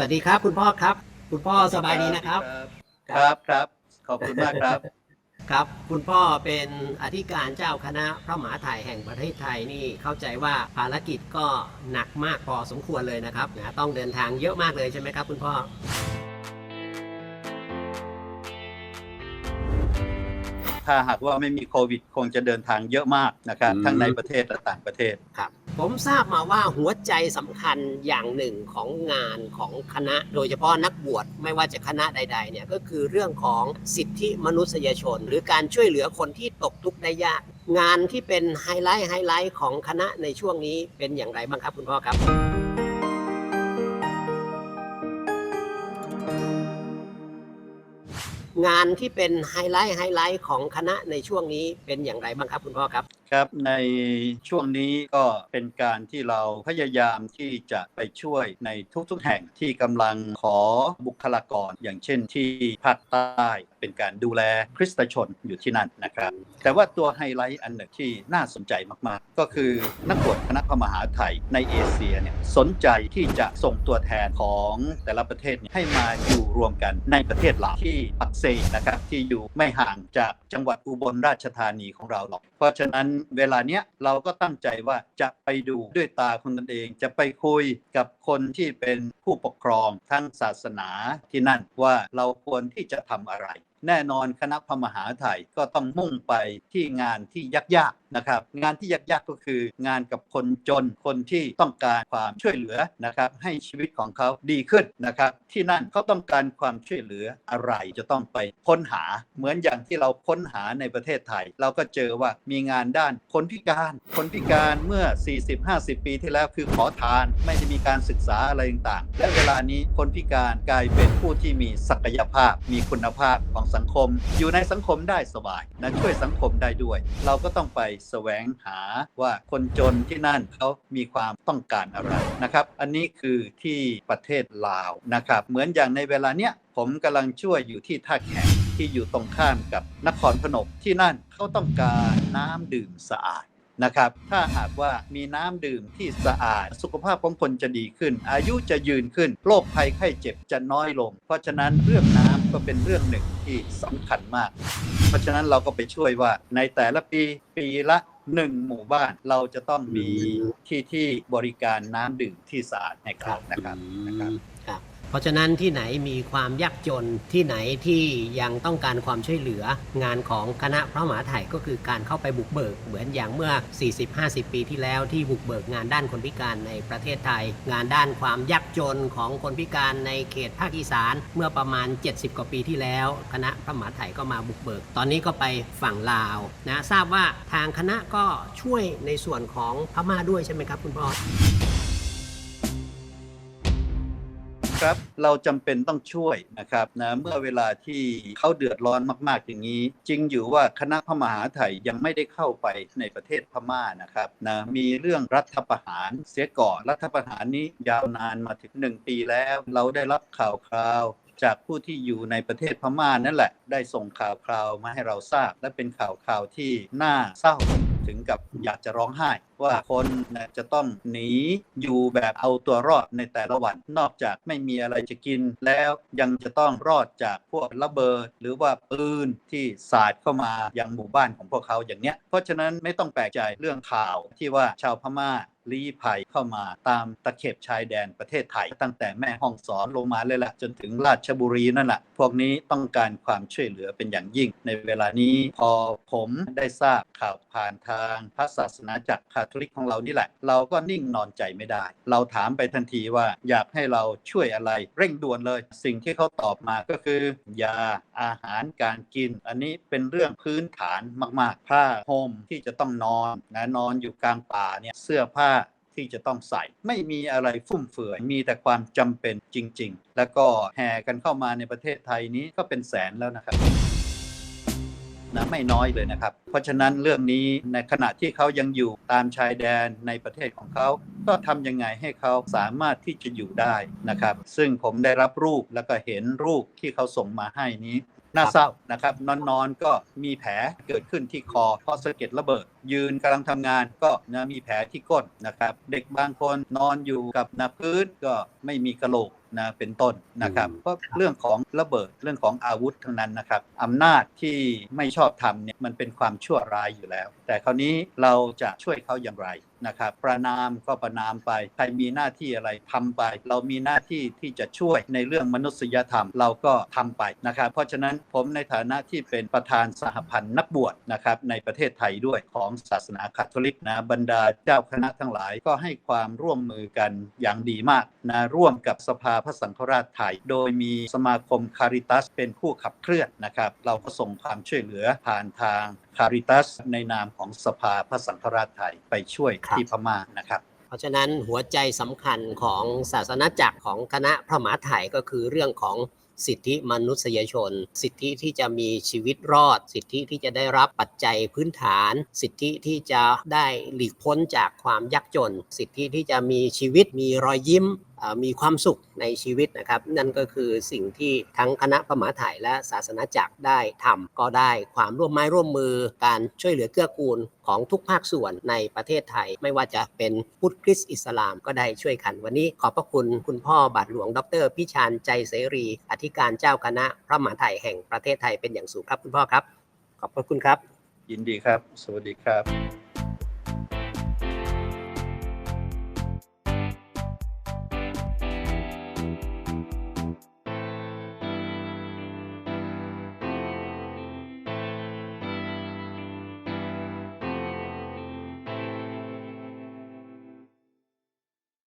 วัสดีครับ คุณพ่อครับ คุณพ่อสบายดีนะครับ ครับครับ ขอบคุณมากครับ ครับ คุณพ่อเป็นอธิการเจ้าคณะพระมหาไทยแห่งประเทศไทยนี่เข้าใจว่าภารกิจก็หนักมากพอสมควรเลยนะครับนะต้องเดินทางเยอะมากเลยใช่ไหมครับ คุณพ่อถ้าหากว่าไม่มีโควิด คงจะเดินทางเยอะมากนะครับอืมทั้งในประเทศและต่างประเทศครับ ผมทราบมาว่าหัวใจสำคัญอย่างหนึ่งของงานของคณะ โดยเฉพาะนักบวชไม่ว่าจะคณะใดๆเนี่ยก็คือเรื่องของสิทธิมนุษยชน หรือการช่วยเหลือคนที่ตกทุกข์ได้ยาก งานที่เป็นไฮไลท์ไฮไลท์ของคณะในช่วงนี้เป็นอย่างไรบ้างครับคุณพ่อครับ งานที่เป็นไฮไลท์ไฮไลท์ของคณะในช่วงนี้เป็นอย่างไรบ้างครับคุณพ่อครับ ครับในช่วงนี้ก็เป็นการที่เราพยายามที่จะไปช่วยในทุกๆแห่งที่กำลังขอบุคลากร อย่างเช่นที่ภาคใต้เป็นการดูแลคริสตชนอยู่ที่นั่นนะครับ แต่ว่าตัวไฮไลท์อันหนึ่งที่น่าสนใจมากๆ ก็คือนักบวชคณะพระมหาไทยในเอเชียเนี่ยสนใจที่จะส่งตัวแทนของแต่ละประเทศเนี่ยให้มาอยู่รวมกันในประเทศลาวที่ปักเซนะครับที่อยู่ไม่ห่างจากจังหวัดอุบลราชธานีของเราหรอก เพราะฉะนั้นเวลาเนี้ยเราก็ตั้งใจว่าจะไปดูด้วยตาคนตนเอง จะไปคุยกับคนที่เป็นผู้ปกครองทั้งศาสนาที่นั่นว่าเราควรที่จะทำอะไร แน่นอนคณะพระมหาไทยก็ต้องมุ่งไปที่งานที่ยากๆ นะครับงานที่ยากๆก็คืองานกับคนจนคนที่ต้องการความช่วยเหลือนะครับให้ชีวิตของเขาดีขึ้นนะครับที่นั่นเขาต้องการความช่วยเหลืออะไรจะต้องไปค้นหาเหมือนอย่างที่เราค้นหาในประเทศไทย เราก็เจอว่ามีงานด้านคนพิการ คนพิการเมื่อ 40-50 ปีที่แล้วคือขอทาน ไม่ได้มีการศึกษาอะไรต่างๆ และเวลานี้คนพิการกลายเป็นผู้ที่มีศักยภาพ มีคุณภาพของสังคม อยู่ในสังคมได้สบายนะช่วยสังคมได้ด้วย เราก็ต้องไปแสวงหาว่าคนจนที่นั่นเขามีความต้องการอะไรนะครับ อันนี้คือที่ประเทศลาวนะครับ เหมือนอย่างในเวลาเนี้ยผมกำลังช่วยอยู่ที่ท่าแขกที่อยู่ตรงข้ามกับนครพนมที่นั่นเขาต้องการน้ำดื่มสะอาด นะครับ ถ้าหากว่ามีน้ำดื่มที่สะอาด สุขภาพของคนจะดีขึ้น อายุจะยืนขึ้น โรคภัยไข้เจ็บจะน้อยลง เพราะฉะนั้นเรื่องน้ำก็เป็นเรื่องหนึ่งที่สำคัญมาก เพราะฉะนั้นเราก็ไปช่วยว่าในแต่ละปีปีละหนึ่งหมู่บ้านเราจะต้องมีที่ที่บริการน้ำดื่มที่สะอาดให้เขานะครับนะครับครับ เพราะฉะนั้นที่ไหนมีความยากจนที่ไหนที่ยังต้องการความช่วยเหลืองานของคณะพระมหาไทยก็คือการเข้าไปบุกเบิก เหมือนอย่างเมื่อ 40-50 ปีที่แล้วที่บุกเบิกงานด้านคนพิการในประเทศไทย งานด้านความยากจนของคนพิการในเขตภาคอีสานเมื่อประมาณ 70 กว่าปีที่แล้ว คณะพระมหาไทยก็มาบุกเบิก ตอนนี้ก็ไปฝั่งลาวนะทราบว่าทางคณะก็ช่วยในส่วนของพม่าด้วยใช่ไหมครับคุณพ่อ ครับ เราจำเป็นต้องช่วยนะครับนะเมื่อเวลาที่เขาเดือดร้อนมาก ๆ อย่างนี้ จริงอยู่ว่าคณะพระมหาไทยยังไม่ได้เข้าไปในประเทศพม่านะครับนะมีเรื่องรัฐประหารเสียก่อนรัฐประหารนี้ยาวนานมาถึง 1 ปีแล้ว เราได้รับข่าวคราวจากผู้ที่อยู่ในประเทศพม่านั่นแหละ ได้ส่งข่าวคราวมาให้เราทราบ และเป็นข่าวคราวที่น่าเศร้า ถึงกับอยากจะร้องไห้ ว่าคนจะต้องหนีอยู่แบบเอาตัวรอดในแต่ละวัน นอกจากไม่มีอะไรจะกิน แล้วยังจะต้องรอดจากพวกระเบิด หรือว่าปืนที่สาดเข้ามายังหมู่บ้านของพวกเขาอย่างเนี้ยเพราะฉะนั้นไม่ต้องแปลกใจเรื่องข่าวที่ว่าชาวพม่าลี้ภัยเข้ามาตามตะเข็บชายแดนประเทศไทย ตั้งแต่แม่ห้องสอนลงมาเลยละจนถึงราชบุรีนั่นแหละพวกนี้ต้องการความช่วยเหลือเป็นอย่างยิ่ง ในเวลานี้พอผมได้ทราบข่าวผ่านทางพระศาสนาจักรคาทอลิกของเรานี่แหละ เราก็นิ่งนอนใจไม่ได้ เราถามไปทันทีว่าอยากให้เราช่วยอะไรเร่งด่วนเลย สิ่งที่เขาตอบมาก็คือยาอาหารการกิน อันนี้เป็นเรื่องพื้นฐานมาก ๆ ผ้าห่มที่จะต้องนอนนะนอนอยู่กลางป่าเนี่ยเสื้อผ้า ที่จะต้องใส่ ไม่มีอะไรฟุ่มเฟือยมีแต่ความจำเป็นจริง ๆ แล้วก็แห่กันเข้ามาในประเทศไทยนี้ก็เป็นแสนแล้วนะครับนะไม่น้อยเลยนะครับ เพราะฉะนั้นเรื่องนี้ในขณะที่เขายังอยู่ตามชายแดนในประเทศของเขา ก็ทำยังไงให้เขาสามารถที่จะอยู่ได้นะครับ ซึ่งผมได้รับรูปแล้วก็เห็นรูปที่เขาส่งมาให้นี้ น่าเศร้านะครับนอนๆก็มีแผลเกิดขึ้นที่คอเพราะสะเก็ดระเบิด ยืนกำลังทำงานก็นะมีแผลที่ก้นนะครับ เด็กบางคนนอนอยู่กับหนาพื้นก็ไม่มีกระโหลกนะเป็นต้นนะครับอืมเพราะเรื่องของระเบิดเรื่องของอาวุธทั้งนั้นนะครับอำนาจที่ไม่ชอบทำเนี่ยมันเป็นความชั่วร้ายอยู่แล้ว แต่คราวนี้เราจะช่วยเขาอย่างไร นะครับประนามก็ประนามไป ใครมีหน้าที่อะไรทำไป เรามีหน้าที่ที่จะช่วยในเรื่องมนุษยธรรมเราก็ทำไปนะครับ เพราะฉะนั้นผมในฐานะที่เป็นประธานสหพันธ์นักบวชนะครับในประเทศไทยด้วยของศาสนาคาทอลิกนะบรรดาเจ้าคณะทั้งหลายก็ให้ความร่วมมือกันอย่างดีมากนะร่วมกับสภาพระสังฆราชไทย โดยมีสมาคมคาริตัสเป็นผู้ขับเคลื่อนนะครับ เราก็ส่งความช่วยเหลือผ่านทางคาริตัสในนามของสภาพระสังฆราชไทยไปช่วยครับที่พม่านะครับเพราะฉะนั้นหัวใจสำคัญของศาสนาจักรของคณะพระมหาไถยก็คือเรื่องของสิทธิมนุษยชน สิทธิที่จะมีชีวิตรอด สิทธิที่จะได้รับปัจจัยพื้นฐาน สิทธิที่จะได้หลีกพ้นจากความยากจน สิทธิที่จะมีชีวิตมีรอยยิ้มเอ่อ มีความสุขในชีวิตนะครับ นั่นก็คือสิ่งที่ทั้งคณะพระมหาไถยและศาสนาจักรได้ทำก็ได้ความร่วมไม้ร่วมมือการช่วยเหลือเกื้อกูลของทุกภาคส่วนในประเทศไทย ไม่ว่าจะเป็นพุทธคริสต์อิสลามก็ได้ช่วยกัน วันนี้ขอบพระคุณคุณพ่อบาทหลวง ดรพิชานใจเสรี อธิการเจ้าคณะพระมหาไทยแห่งประเทศไทยเป็นอย่างสูงครับคุณพ่อครับ ขอบพระคุณครับ ยินดีครับ สวัสดีครับ